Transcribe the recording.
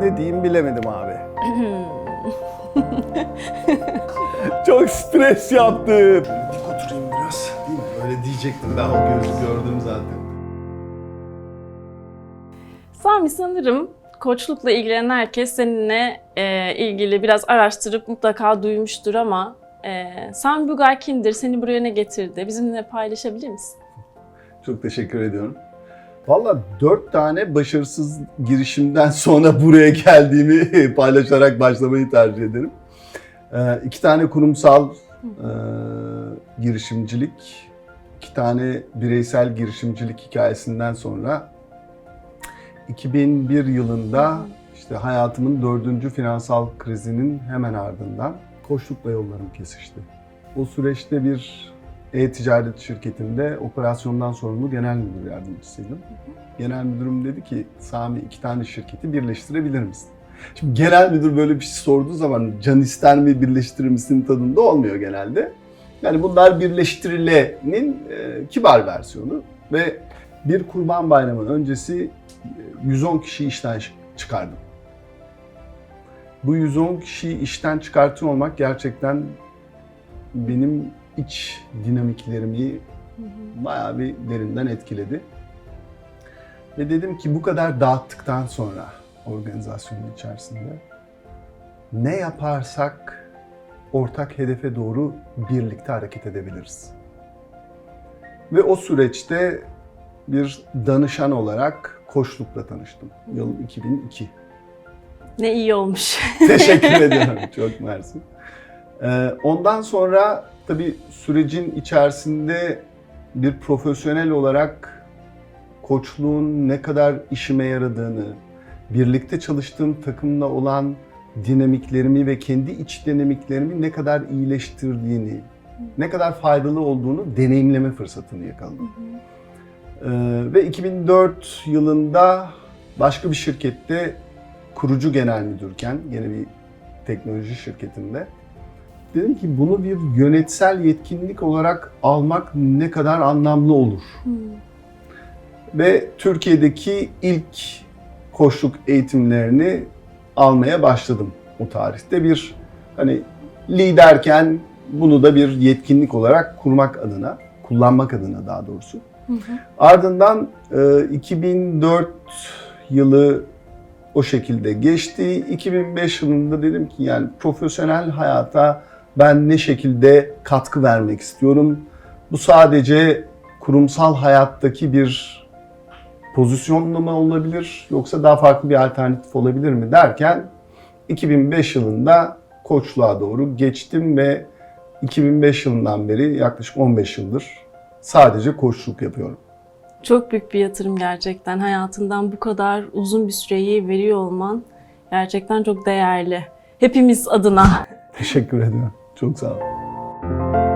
ne diyeyim bilemedim abi. Çok stres yaptım. Dik oturayım biraz. Değil mi? Öyle diyecektim ben o gözü gördüm zaten. Sami sanırım koçlukla ilgilenen herkes seninle e, ilgili biraz araştırıp mutlaka duymuştur ama e, Sami Bugay kimdir? Seni buraya ne getirdi? Bizimle paylaşabilir misin? Çok teşekkür ediyorum. Valla dört tane başarısız girişimden sonra buraya geldiğimi paylaşarak başlamayı tercih ederim. Ee, iki tane kurumsal e, girişimcilik, iki tane bireysel girişimcilik hikayesinden sonra 2001 yılında işte hayatımın dördüncü finansal krizinin hemen ardından koçlukla yollarım kesişti. O süreçte bir e-ticaret şirketinde operasyondan sorumlu genel müdür yardımcısıydım. Genel müdürüm dedi ki Sami iki tane şirketi birleştirebilir misin? Şimdi genel müdür böyle bir şey sorduğu zaman can ister mi birleştirir misin tadında olmuyor genelde. Yani bunlar birleştirilenin e, kibar versiyonu ve bir kurban bayramı öncesi e, 110 kişi işten çıkardım. Bu 110 kişiyi işten çıkartıyor olmak gerçekten benim iç dinamiklerimi bayağı bir derinden etkiledi. Ve dedim ki bu kadar dağıttıktan sonra organizasyonun içerisinde ne yaparsak ortak hedefe doğru birlikte hareket edebiliriz. Ve o süreçte bir danışan olarak koçlukla tanıştım. Yıl 2002. Ne iyi olmuş. Teşekkür ediyorum. Çok mersi. Ee, ondan sonra tabii sürecin içerisinde bir profesyonel olarak koçluğun ne kadar işime yaradığını, birlikte çalıştığım takımla olan dinamiklerimi ve kendi iç dinamiklerimi ne kadar iyileştirdiğini, ne kadar faydalı olduğunu deneyimleme fırsatını yakaladım. Ee, ve 2004 yılında başka bir şirkette kurucu genel müdürken, gene bir teknoloji şirketinde dedim ki bunu bir yönetsel yetkinlik olarak almak ne kadar anlamlı olur. Ve Türkiye'deki ilk koçluk eğitimlerini almaya başladım o tarihte. Bir hani liderken bunu da bir yetkinlik olarak kurmak adına, kullanmak adına daha doğrusu. Ardından e, 2004 yılı o şekilde geçti. 2005 yılında dedim ki yani profesyonel hayata ben ne şekilde katkı vermek istiyorum. Bu sadece kurumsal hayattaki bir pozisyonla mı olabilir yoksa daha farklı bir alternatif olabilir mi derken 2005 yılında koçluğa doğru geçtim ve 2005 yılından beri yaklaşık 15 yıldır sadece koçluk yapıyorum. Çok büyük bir yatırım gerçekten. Hayatından bu kadar uzun bir süreyi veriyor olman gerçekten çok değerli. Hepimiz adına. Teşekkür ediyorum. 就这样